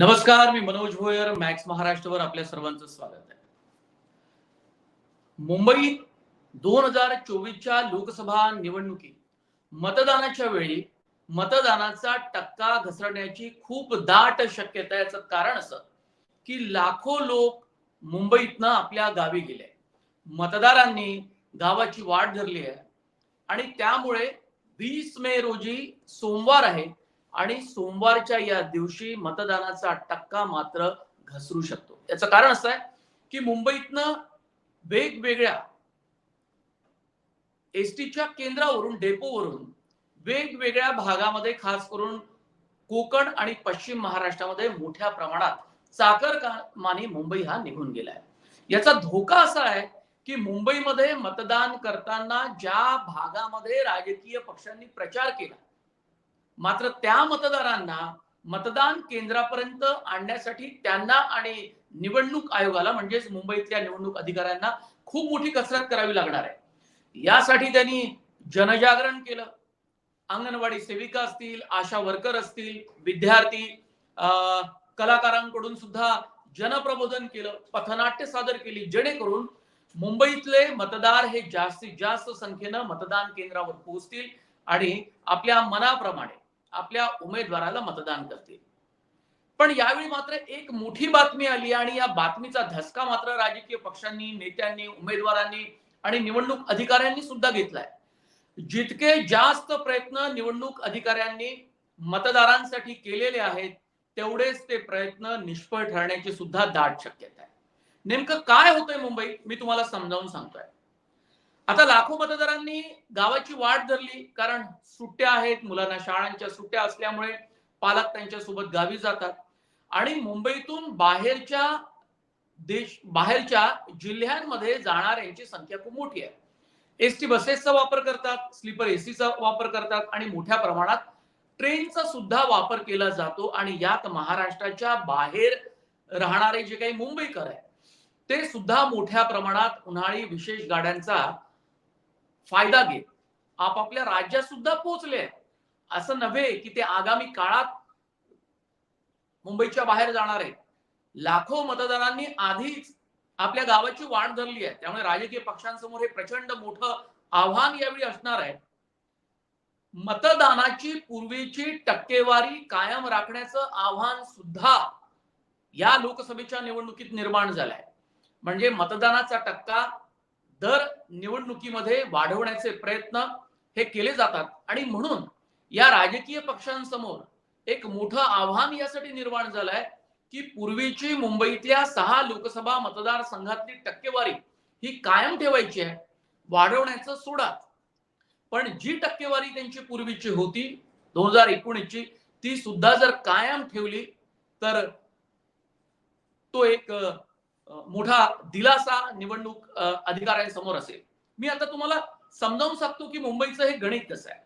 नमस्कार मी मनोज भोयर मॅक्स महाराष्ट्रवर आपल्या सर्वांचं स्वागत आहे. मुंबईत दोन हजार चोवीसच्या लोकसभा निवडणुकीत मतदानाच्या वेळी मतदानाचा टक्का घसरण्याची खूप दाट शक्यता याचं कारण असं की लाखो लोक मुंबईतनं आपल्या गावी गेले मतदारांनी गावाची वाट धरली आहे. आणि त्यामुळे वीस मे रोजी सोमवार आहे आणि सोमवारच्या या दिवशी मतदानाचा टक्का मात्र घसरू शकतो. याचं कारण असं आहे की मुंबईतनं वेगवेगळ्या एसटीच्या केंद्रावरून डेपोवरून वेगवेगळ्या भागामध्ये खास करून कोकण आणि पश्चिम महाराष्ट्रामध्ये मोठ्या प्रमाणात चाकरमानी मुंबई हा निघून गेलाय. याचा धोका असा आहे की मुंबईमध्ये मतदान करताना ज्या भागामध्ये राजकीय पक्षांनी प्रचार केला मात्र त्या मतदारांना मतदान केंद्रापर्यंत आणण्यासाठी त्यांना आणि निवडणूक आयोगाला म्हणजेच मुंबईतल्या निवडणूक अधिकाऱ्यांना खूप मोठी कसरत करावी लागणार आहे. यासाठी त्यांनी जनजागरण केलं. अंगणवाडी सेविका असतील आशा वर्कर असतील विद्यार्थी अं, कलाकारांकडून सुद्धा जनप्रबोधन केलं पथनाट्य सादर केली जेणेकरून मुंबईतले मतदार हे जास्तीत जास्त संख्येनं मतदान केंद्रावर पोहोचतील आणि आपल्या मनाप्रमाणे आपल्या उमेदवाराला मतदान करतील. पण यावेळी मात्र एक मोठी बातमी आली आणि या बातमीचा धसका मात्र राजकीय पक्षांनी नेत्यांनी उमेदवारांनी आणि निवडणूक अधिकाऱ्यांनी सुद्धा घेतलाय. जितके जास्त प्रयत्न निवडणूक अधिकाऱ्यांनी मतदारांसाठी केलेले आहेत तेवढेच ते प्रयत्न निष्फळ ठरण्याची सुद्धा दाट शक्यता आहे. नेमकं काय होतंय मुंबईत? मी तुम्हाला समजावून सांगतोय. आता लाखो मतदारांनी गावाची वाट धरली कारण सुट्ट्या आहेत मुलांना शाळांच्या सुट्ट्या असल्यामुळे पालक त्यांच्यासोबत गावी जातात. आणि मुंबईतून बाहेरच्या देश बाहेरच्या जिल्ह्यांमध्ये जाणाऱ्यांची संख्या खूप मोठी आहे. एस टी बसेसचा वापर करतात स्लीपर एसीचा वापर करतात आणि मोठ्या प्रमाणात ट्रेनचा सुद्धा वापर केला जातो आणि यात महाराष्ट्राच्या बाहेर राहणारे जे काही मुंबईकर आहे ते सुद्धा मोठ्या प्रमाणात उन्हाळी विशेष गाड्यांचा फायदा घेत आपापल्या राज्यात सुद्धा पोहोचले असं नव्हे की ते आगामी काळात मुंबईच्या बाहेर जाणार आहेत. लाखो मतदारांनी आधीच आपल्या गावाची वाट धरली आहे. त्यामुळे राजकीय पक्षांसमोर हे प्रचंड मोठं आव्हान यावेळी असणार आहे. मतदानाची पूर्वीची टक्केवारी कायम राखण्याचं आव्हान सुद्धा या लोकसभेच्या निवडणुकीत निर्माण झालंय. म्हणजे मतदानाचा टक्का दर निवडणुकीमध्ये वाढवण्याचे प्रयत्न हे केले जातात. आणि म्हणून या राजकीय पक्षांसमोर एक मोठं आव्हान यासाठी निर्माण झालंय की पूर्वीची मुंबईतल्या सहा लोकसभा मतदारसंघातली टक्केवारी ही कायम ठेवायची आहे वाढवण्याचं सोडा पण जी टक्केवारी त्यांची पूर्वीची होती दोन हजार एकोणीसची ती सुद्धा जर कायम ठेवली तर तो एक मोठा दिलासा निवडणूक अधिकाऱ्यांसमोर असेल. मी आता तुम्हाला समजावून सांगतो की मुंबईचं हे गणित कसं आहे.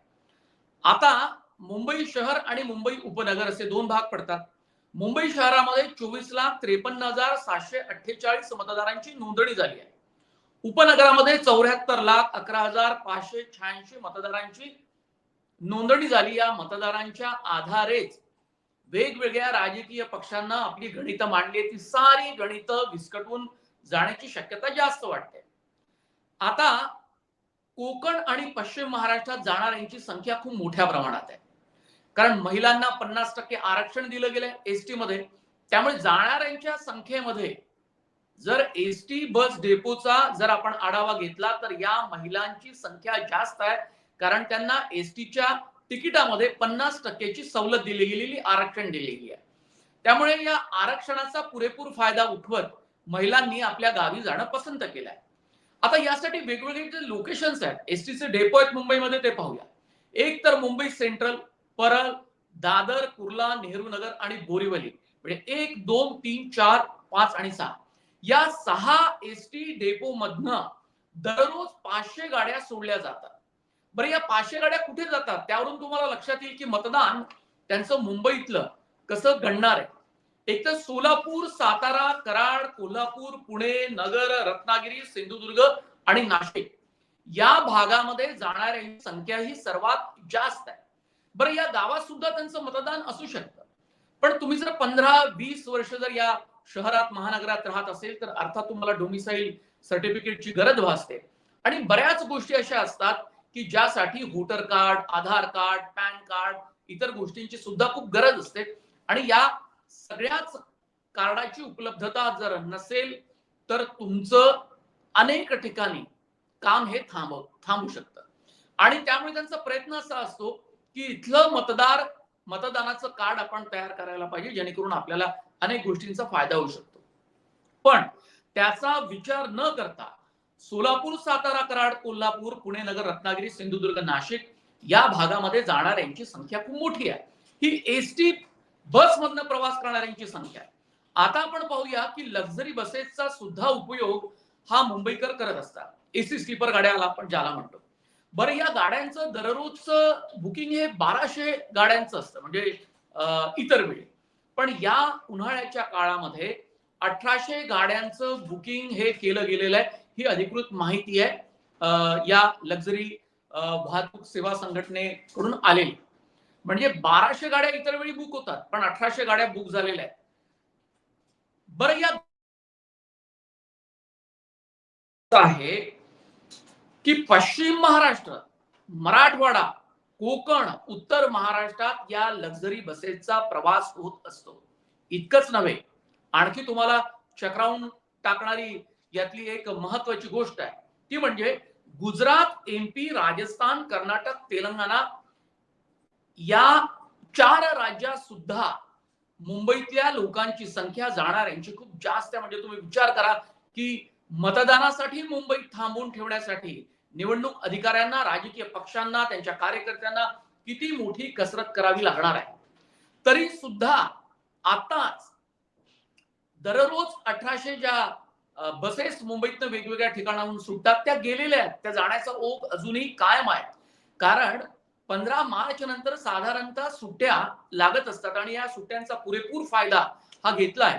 आता मुंबई शहर आणि मुंबई उपनगर असे दोन भाग पडतात. मुंबई शहरामध्ये चोवीस लाख त्रेपन्न हजार सातशे अठ्ठेचाळीस मतदारांची नोंदणी झाली आहे. उपनगरामध्ये चौऱ्याहत्तर लाख अकरा हजार पाचशे शहाऐंशी मतदारांची नोंदणी झाली. या मतदारांच्या आधारेच वेगवेगळ्या राजकीय पक्षांना आपली गणितं मांडली ती सारी गणितं विस्कटून जाण्याची शक्यता जास्त वाटते. आता कोकण आणि पश्चिम महाराष्ट्रात जाणाऱ्यांची संख्या खूप मोठ्या प्रमाणात आहे. कारण महिलांना पन्नास टक्के आरक्षण दिलं गेलंय एसटी मध्ये त्यामुळे जाणाऱ्यांच्या संख्येमध्ये जर एस टी बस डेपोचा जर आपण आढावा घेतला तर या महिलांची संख्या जास्त आहे. कारण त्यांना एसटीच्या तिकिटामध्ये पन्नास टक्क्याची सवलत दिली गेलेली आरक्षण दिली गेली आहे. त्यामुळे या आरक्षणाचा पुरेपूर फायदा उठवत महिलांनी आपल्या गावी जाणं पसंत केलं आहे. आता यासाठी वेगवेगळे जे लोकेशन्स आहेत एस टीचे डेपो आहेत मुंबईमध्ये ते पाहूया. एक तर मुंबई सेंट्रल परळ दादर कुर्ला नेहरू नगर आणि बोरीवली. म्हणजे एक दोन तीन चार पाच आणि सहा. या सहा एस टी डेपो मधनं दररोज पाचशे गाड्या सोडल्या जातात. बरं या पाचशे गाड्या कुठे जातात? त्यावरून तुम्हाला लक्षात येईल की मतदान त्यांचं मुंबईतलं कसं घडणार आहे. एक तर सोलापूर सातारा कराड कोल्हापूर पुणे नगर रत्नागिरी सिंधुदुर्ग आणि नाशिक या भागामध्ये जाणाऱ्यांची संख्या ही सर्वात जास्त आहे. बरं या गावात सुद्धा त्यांचं मतदान असू शकतं. पण तुम्ही जर पंधरा वीस वर्ष जर या शहरात महानगरात राहत असेल तर अर्थात तुम्हाला डोमिसाईल सर्टिफिकेटची गरज भासते. आणि बऱ्याच गोष्टी अशा असतात की ज्यासाठी voter card Aadhaar card PAN card इतर गोष्टींची सुद्धा खूप गरज असते. आणि या सगळ्याच कार्डाची उपलब्धता जर नसेल तर तुमचं अनेक ठिकाणी काम हे थांबव थांबू शकतं. आणि त्यामुळे त्यांचा प्रयत्न असा असतो की इथलं मतदार मतदानाचं कार्ड आपण तयार करायला पाहिजे जेणेकरून आपल्याला अनेक गोष्टींचा फायदा होऊ शकतो. पण त्याचा विचार न करता सोलापूर सातारा कराड कोल्हापूर पुणे नगर रत्नागिरी सिंधुदुर्ग नाशिक या भागामध्ये जाणाऱ्यांची संख्या खूप मोठी आहे. ही एस टी बसमधनं प्रवास करणाऱ्यांची संख्या आहे. आता आपण पाहूया की लक्झरी बसेसचा सुद्धा उपयोग हा मुंबईकर करत असतात. एसी स्लीपर गाड्याला आपण ज्याला म्हणतो. बरं या गाड्यांचं दररोजचं बुकिंग हे बाराशे गाड्यांचं असतं म्हणजे इतर वेळी. पण या उन्हाळ्याच्या काळामध्ये अठराशे गाड्यांचं बुकिंग हे केलं गेलेलं आहे. ही अधिकृत माहिती आहे. या लक्झरी वाहतूक सेवा संघटनेकडून आलेली. म्हणजे बाराशे गाड्या इतर वेळी बुक होतात पण अठराशे गाड्या बुक झालेल्या आहेत. बरं या आहे की पश्चिम महाराष्ट्र मराठवाडा कोकण उत्तर महाराष्ट्रात या लक्झरी बसेसचा प्रवास होत असतो. इतकंच नव्हे आणखी तुम्हाला चक्रावून टाकणारी यातली एक महत्वाची गोष्ट आहे. ती म्हणजे गुजरात एमपी राजस्थान कर्नाटक तेलंगणा या चार राज्यात सुद्धा मुंबईतल्या लोकांची संख्या जाणाऱ्यांची खूप जास्त आहे. म्हणजे तुम्ही विचार करा की मतदानासाठी मुंबईत थांबवून ठेवण्यासाठी निवडणूक अधिकाऱ्यांना राजकीय पक्षांना त्यांच्या कार्यकर्त्यांना किती मोठी कसरत करावी लागणार आहे? तरी सुद्धा आताच दररोज अठराशे ज्या बसेस मुंबईतनं वेगवेगळ्या ठिकाणाहून सुटतात. त्या गेलेल्या आहेत. त्या जाण्याचा ओघ अजूनही कायम आहे. कारण पंधरा मार्च नंतर साधारणतः सुट्ट्या लागत असतात आणि या सुट्ट्यांचा पुरेपूर फायदा हा घेतला आहे.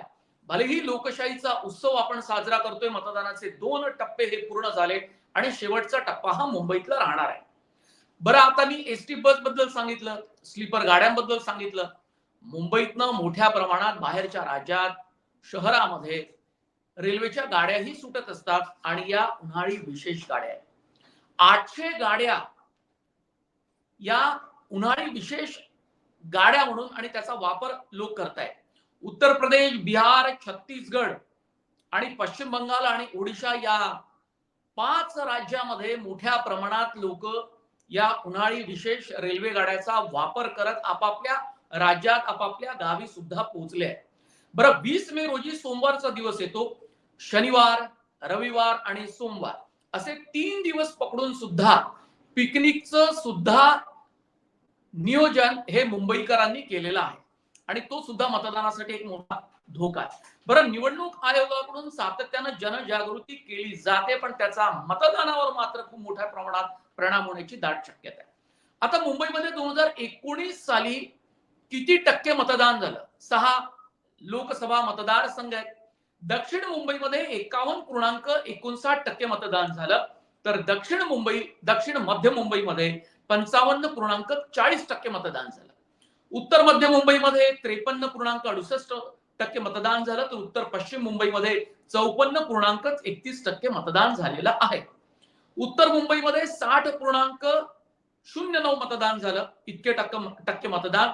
भलेही लोकशाहीचा उत्सव आपण साजरा करतोय मतदानाचे दोन टप्पे हे पूर्ण झाले आणि शेवटचा टप्पा हा मुंबईतला राहणार आहे. बरं आता मी एस टी बसबद्दल सांगितलं स्लीपर गाड्यांबद्दल सांगितलं. मुंबईतनं मोठ्या प्रमाणात बाहेरच्या राज्यात शहरामध्ये रेल्वेच्या गाड्याही सुटत असतात आणि या उन्हाळी विशेष गाड्या आठशे गाड्या या उन्हाळी विशेष गाड्या म्हणून आणि त्याचा वापर लोक करतायत. उत्तर प्रदेश बिहार छत्तीसगड आणि पश्चिम बंगाल आणि ओडिशा या पाच राज्यामध्ये मोठ्या प्रमाणात लोक या उन्हाळी विशेष रेल्वे गाड्याचा वापर करत आपापल्या राज्यात आपापल्या गावी सुद्धा पोहोचले आहेत. बरं वीस मे रोजी सोमवारचा दिवस येतो. शनिवार रविवार आणि सोमवार असे तीन दिवस पकडून सुद्धा पिकनिकचं सुद्धा नियोजन हे मुंबईकरांनी केलेलं आहे. आणि तो सुद्धा मतदानासाठी एक मोठा धोका आहे. बरं निवडणूक आयोगाकडून सातत्यानं जनजागृती केली जाते पण त्याचा मतदानावर मात्र खूप मोठ्या प्रमाणात परिणाम होण्याची दाट शक्यता आहे. आता मुंबईमध्ये दोन हजार एकोणीस साली किती टक्के मतदान झालं? सहा लोकसभा मतदारसंघ आहेत. दक्षिण मुंबईमध्ये एकावन्न पूर्णांक एकोणसाठ टक्के मतदान झालं. तर दक्षिण मुंबई दक्षिण मध्य मुंबईमध्ये पंचावन्न पूर्णांक चाळीस टक्के मतदान झालं. उत्तर मध्य मुंबईमध्ये त्रेपन्न पूर्णांक अडुसष्ट टक्के मतदान झालं. तर उत्तर पश्चिम मुंबईमध्ये चौपन्न पूर्णांक एकतीस टक्के मतदान झालेलं आहे. उत्तर मुंबईमध्ये साठ पूर्णांक शून्य नऊ मतदान झालं. इतके टक्के टक्के मतदान.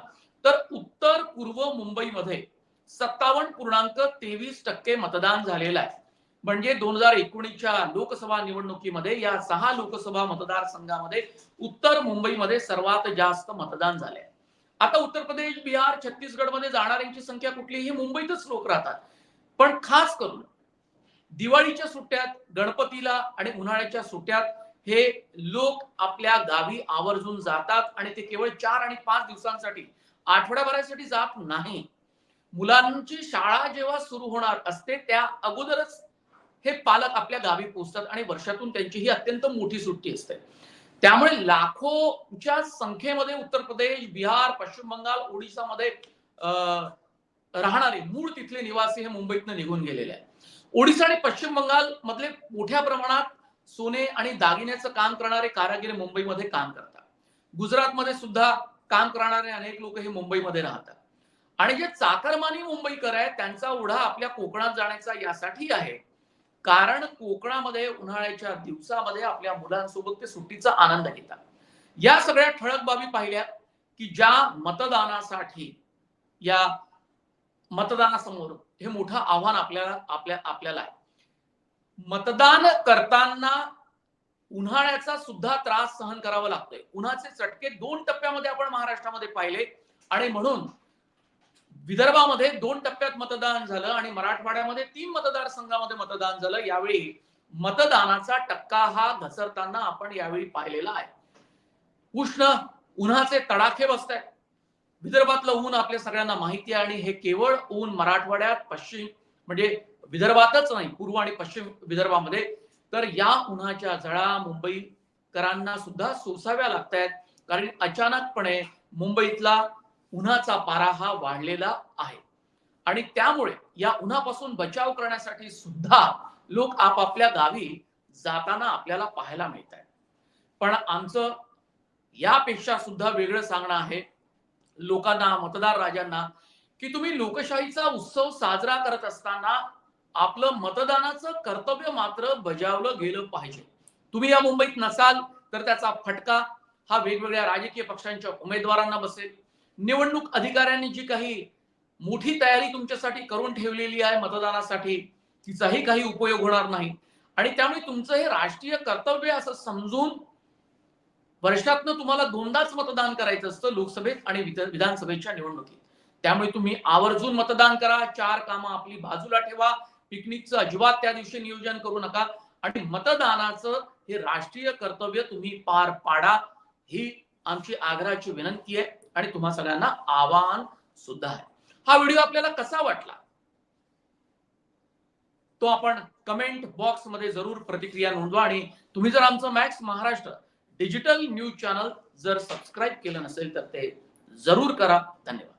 तर उत्तर पूर्व मुंबईमध्ये सत्तावन्न पूर्णांक तेवीस टक्के मतदान झालेलं आहे. म्हणजे दोन हजार एकोणीसच्या लोकसभा निवडणुकीमध्ये या सहा लोकसभा मतदारसंघामध्ये उत्तर मुंबईमध्ये सर्वात जास्त मतदान झाले आता उत्तर प्रदेश बिहार छत्तीसगडमध्ये जाणाऱ्यांची संख्या कुठली? ही मुंबईतच लोक राहतात. पण खास करून दिवाळीच्या सुट्ट्यात गणपतीला आणि उन्हाळ्याच्या सुट्ट्यात हे लोक आपल्या गावी आवर्जून जातात आणि ते केवळ चार आणि पाच दिवसांसाठी आठवड्याभरासाठी जात नाही. मुलांची शाळा जेव्हा सुरू होणार असते त्या अगोदरच हे पालक आपल्या गावी पोहोचतात आणि वर्षातून त्यांची ही अत्यंत मोठी सुट्टी असते. त्यामुळे लाखोच्या संख्येमध्ये उत्तर प्रदेश बिहार पश्चिम बंगाल ओडिशामध्ये अं, राहणारे मूळ तिथले निवासी हे मुंबईतनं निघून गेलेले आहेत. ओडिशा आणि पश्चिम बंगाल मधले मोठ्या प्रमाणात सोने आणि दागिन्याचं काम करणारे कारागिर मुंबईमध्ये काम करतात. गुजरातमध्ये सुद्धा काम करणारे अनेक लोक हे मुंबईमध्ये राहतात. आणि जे चाकरमानी मुंबईकर आहेत त्यांचा ओढा आपल्या कोकणात जाण्याचा यासाठी आहे. कारण कोकणामध्ये उन्हाळ्याच्या दिवसामध्ये आपल्या मुलांसोबत ते सुट्टीचा आनंद घेतात. या सगळ्या ठळक बाबी पाहिल्या की ज्या मतदानासाठी या मतदानासमोर हे मोठं आव्हान आपल्याला आपल्या आपल्याला आहे. मतदान करताना उन्हाळ्याचा सुद्धा त्रास सहन करावा लागतोय. उन्हाचे चटके दोन टप्प्यामध्ये आपण महाराष्ट्रामध्ये पाहिले. आणि म्हणून विदर्भामध्ये दोन टप्प्यात मतदान झालं आणि मराठवाड्यामध्ये तीन मतदारसंघामध्ये मतदान झालं. यावेळी मतदानाचा टक्का हा घसरताना आपण यावेळी पाहिलेला आहे. उष्ण उन्हाचे तडाखे बसत आहेत विदर्भातलं ऊन आपल्या सगळ्यांना माहिती आहे आणि हे केवळ ऊन मराठवाड्यात पश्चिम म्हणजे विदर्भातच नाही पूर्व आणि पश्चिम विदर्भामध्ये. तर या उन्हाच्या झळा मुंबईकरांना सुद्धा सोसाव्या लागत आहेत कारण अचानकपणे मुंबईतला उन्हाचा पारा हा वाढलेला आहे. आणि त्यामुळे या उन्हापासून बचाव करण्यासाठी सुद्धा लोक आपापल्या गावी जाताना आपल्याला पाहायला मिळत आहे पण आमचं यापेक्षा सुद्धा वेगळं सांगणं आहे लोकांना मतदार राजांना की तुम्ही लोकशाहीचा उत्सव साजरा करत असताना आपलं मतदानाचं कर्तव्य मात्र बजावलं गेलं पाहिजे. तुम्ही या मुंबईत नसाल तर त्याचा फटका हा वेगवेगळ्या राजकीय पक्षांच्या उमेदवारांना बसेल. निवडणूक अधिकाऱ्यांनी जी काही मोठी तयारी तुमच्यासाठी करून ठेवलेली आहे मतदानासाठी तिचाही काही उपयोग होणार नाही. आणि त्यामुळे तुमचं हे राष्ट्रीय कर्तव्य असं समजून वर्षातनं तुम्हाला दोनदाच मतदान करायचं असतं लोकसभेत आणि विधानसभेच्या निवडणुकीत. त्यामुळे तुम्ही आवर्जून मतदान करा चार कामं आपली बाजूला ठेवा पिकनिकचं अजिबात त्या दिवशी नियोजन करू नका आणि मतदानाचं हे राष्ट्रीय कर्तव्य तुम्ही पार पाडा ही आमची आग्रहाची विनंती आहे. आणि तुम्हा सगळ्यांना आवाहन सुद्धा आहे. हा व्हिडिओ आपल्याला कसा वाटला? तो आपण कमेंट बॉक्समध्ये जरूर प्रतिक्रिया नोंदवा आणि तुम्ही जर आमचं Max Maharashtra digital news channel जर सबस्क्राईब केलं नसेल तर ते जरूर करा. धन्यवाद.